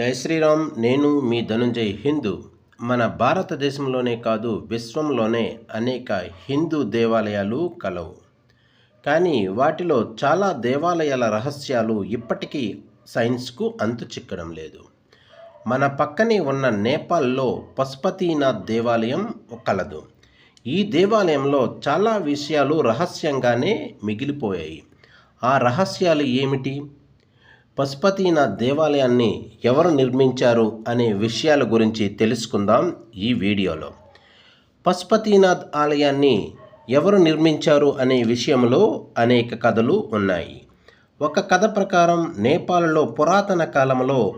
జై శ్రీరామ్ నేను మీ ధనుంజయ్ హిందూ. మన భారతదేశంలోనే కాదు విశ్వంలోనే అనేక హిందూ దేవాలయాలు కలవు. కానీ వాటిలో చాలా దేవాలయాల రహస్యాలు ఇప్పటికీ సైన్స్కు అంతు చిక్కడం లేదు. మన పక్కనే ఉన్న నేపాల్లో పశుపతినాథ్ దేవాలయం కలదు. ఈ దేవాలయంలో చాలా విషయాలు రహస్యంగానే మిగిలిపోయాయి. ఆ రహస్యాలు ఏమిటి? పశుపతినాథ్ దేవాలయాన్ని ఎవరు నిర్మించారు అనే విషయాల గురించి తెలుసుకుందాం ఈ వీడియోలో. పశుపతినాథ్ ఆలయాన్ని ఎవరు నిర్మించారు అనే విషయంలో అనేక కథలు ఉన్నాయి. ఒక కథ ప్రకారం నేపాల్లో పురాతన కాలంలో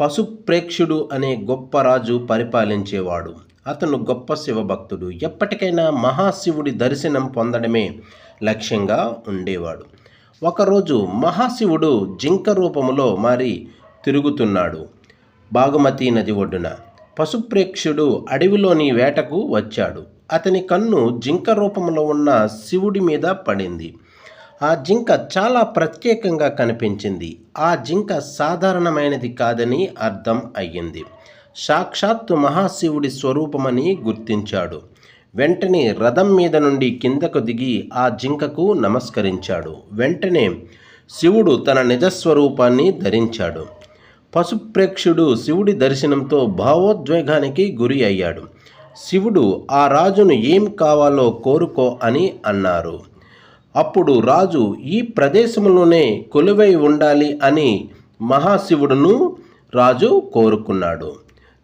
పశుప్రేక్షుడు అనే గొప్ప రాజు పరిపాలించేవాడు. అతను గొప్ప శివభక్తుడు ఎప్పటికైనా మహాశివుడి దర్శనం పొందడమే లక్ష్యంగా ఉండేవాడు. ఒకరోజు మహాశివుడు జింక రూపములో మారి తిరుగుతున్నాడు. బాగుమతి నది ఒడ్డున పశుప్రేక్షుడు అడవిలోని వేటకు వచ్చాడు. అతని కన్ను జింక రూపంలో ఉన్న శివుడి మీద పడింది. ఆ జింక చాలా ప్రత్యేకంగా కనిపించింది. ఆ జింక సాధారణమైనది కాదని అర్థం అయ్యింది. సాక్షాత్తు మహాశివుడి స్వరూపమని గుర్తించాడు. వెంటనే రథం మీద నుండి కిందకు దిగి ఆ జింకకు నమస్కరించాడు. వెంటనే శివుడు తన నిజస్వరూపాన్ని ధరించాడు. పశుప్రేక్షుడు శివుడి దర్శనంతో భావోద్వేగానికి గురి అయ్యాడు. శివుడు ఆ రాజును ఏం కావాలో కోరుకో అని అన్నారు. అప్పుడు రాజు ఈ ప్రదేశంలోనే కొలువై ఉండాలి అని మహాశివుడును రాజు కోరుకున్నాడు.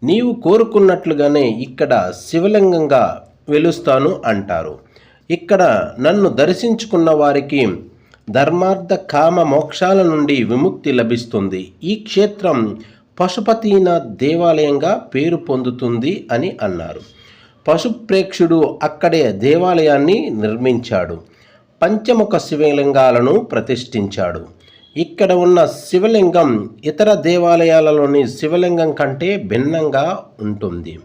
నీవు కోరుకున్నట్లుగానే ఇక్కడ శివలింగంగా వెలుస్తాను అంటారు. ఇక్కడ నన్ను దర్శించుకున్న వారికి ధర్మార్థ కామ మోక్షాల నుండి విముక్తి లభిస్తుంది. ఈ క్షేత్రం పశుపతినాథ్ దేవాలయంగా పేరు పొందుతుంది అని అన్నారు. పశుప్రేక్షుడు అక్కడే దేవాలయాన్ని నిర్మించాడు. పంచముఖ శివలింగాలను ప్రతిష్ఠించాడు. ఇక్కడ ఉన్న శివలింగం ఇతర దేవాలయాలలోని శివలింగం కంటే భిన్నంగా ఉంటుంది.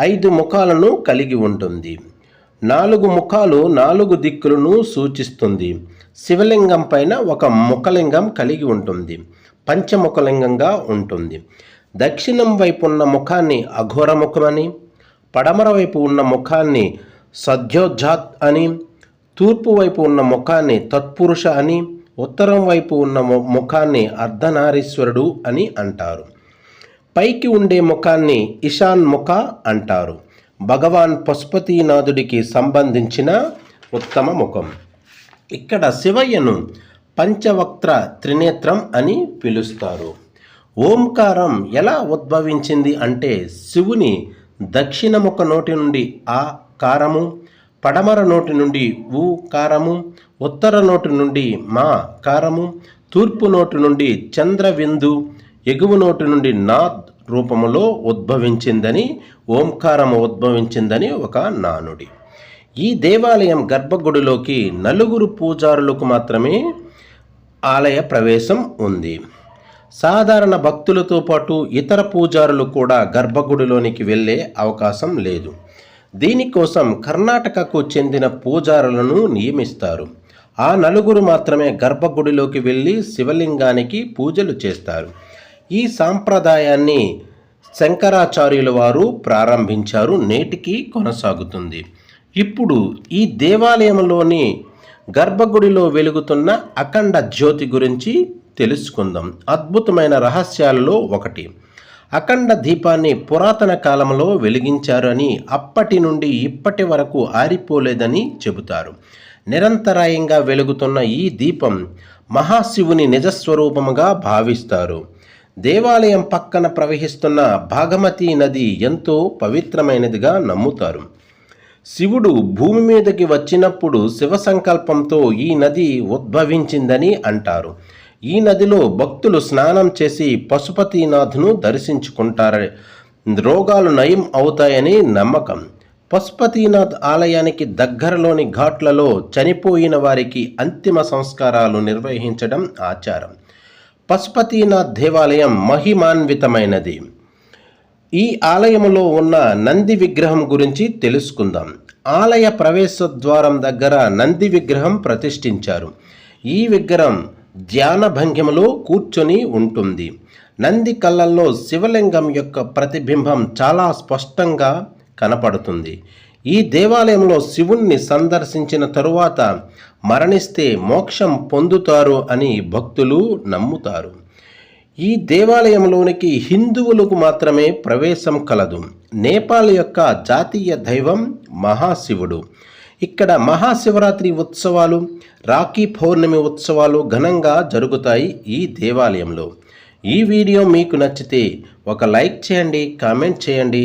ఐదు ముఖాలను కలిగి ఉంటుంది. నాలుగు ముఖాలు నాలుగు దిక్కులను సూచిస్తుంది. శివలింగం పైన ఒక ముఖలింగం కలిగి ఉంటుంది. పంచముఖలింగంగా ఉంటుంది. దక్షిణం వైపు ఉన్న ముఖాన్ని అఘోర ముఖమని పడమర వైపు ఉన్న ముఖాన్ని సద్యోజాత్ అని తూర్పు వైపు ఉన్న ముఖాన్ని తత్పురుష అని ఉత్తరం వైపు ఉన్న ముఖాన్ని అర్ధనారీశ్వరుడు అని అంటారు. పైకి ఉండే ముఖాన్ని ఇషాన్ ముఖ అంటారు. భగవాన్ పశుపతినాథుడికి సంబంధించిన ఉత్తమ ముఖం. ఇక్కడ శివయ్యను పంచవక్త్ర త్రినేత్రం అని పిలుస్తారు. ఓంకారం ఎలా ఉద్భవించింది అంటే శివుని దక్షిణముఖ నోటి నుండి ఆ కారము పడమర నోటి నుండి ఊ కారము ఉత్తర నోటి నుండి మా కారము తూర్పు నోటి నుండి చంద్రవిందు ఎగువ నోటి నుండి నాద్ రూపములో ఉద్భవించిందని ఓంకారము ఉద్భవించిందని ఒక నానుడి. ఈ దేవాలయం గర్భగుడిలోకి నలుగురు పూజారులకు మాత్రమే ఆలయ ప్రవేశం ఉంది. సాధారణ భక్తులతో పాటు ఇతర పూజారులు కూడా గర్భగుడిలోనికి వెళ్ళే అవకాశం లేదు. దీనికోసం కర్ణాటకకు చెందిన పూజారులను నియమిస్తారు. ఆ నలుగురు మాత్రమే గర్భగుడిలోకి వెళ్ళి శివలింగానికి పూజలు చేస్తారు. ఈ సాంప్రదాయాన్ని శంకరాచార్యుల వారు ప్రారంభించారు నేటికి కొనసాగుతుంది. ఇప్పుడు ఈ దేవాలయంలోని గర్భగుడిలో వెలుగుతున్న అఖండ జ్యోతి గురించి తెలుసుకుందాం. అద్భుతమైన రహస్యాలలో ఒకటి. అఖండ దీపాన్ని పురాతన కాలంలో వెలిగించారని అప్పటి నుండి ఇప్పటి వరకు ఆరిపోలేదని చెబుతారు. నిరంతరాయంగా వెలుగుతున్న ఈ దీపం మహాశివుని నిజస్వరూపముగా భావిస్తారు. దేవాలయం పక్కన ప్రవహిస్తున్న భాగమతి నది ఎంతో పవిత్రమైనదిగా నమ్ముతారు. శివుడు భూమి మీదకి వచ్చినప్పుడు శివ సంకల్పంతో ఈ నది ఉద్భవించిందని అంటారు. ఈ నదిలో భక్తులు స్నానం చేసి పశుపతినాథ్ను దర్శించుకుంటారు రోగాలు నయం అవుతాయని నమ్మకం. పశుపతినాథ్ ఆలయానికి దగ్గరలోని ఘాట్లలో చనిపోయిన వారికి అంతిమ సంస్కారాలు నిర్వహించడం ఆచారం. పశుపతినాథ్ దేవాలయం మహిమాన్వితమైనది. ఈ ఆలయములో ఉన్న నంది విగ్రహం గురించి తెలుసుకుందాం. ఆలయ ప్రవేశ ద్వారం దగ్గర నంది విగ్రహం ప్రతిష్ఠించారు. ఈ విగ్రహం ధ్యాన భంగిమలో కూర్చొని ఉంటుంది. నంది కళ్ళల్లో శివలింగం యొక్క ప్రతిబింబం చాలా స్పష్టంగా కనపడుతుంది. ఈ దేవాలయంలో శివుణ్ణి సందర్శించిన తరువాత మరణిస్తే మోక్షం పొందుతారు అని భక్తులు నమ్ముతారు. ఈ దేవాలయంలోనికి హిందువులకు మాత్రమే ప్రవేశం కలదు. నేపాల్ యొక్క జాతీయ దైవం మహాశివుడు. ఇక్కడ మహాశివరాత్రి ఉత్సవాలు రాఖీ పౌర్ణమి ఉత్సవాలు ఘనంగా జరుగుతాయి ఈ దేవాలయంలో. ఈ వీడియో మీకు నచ్చితే ఒక లైక్ చేయండి కామెంట్ చేయండి.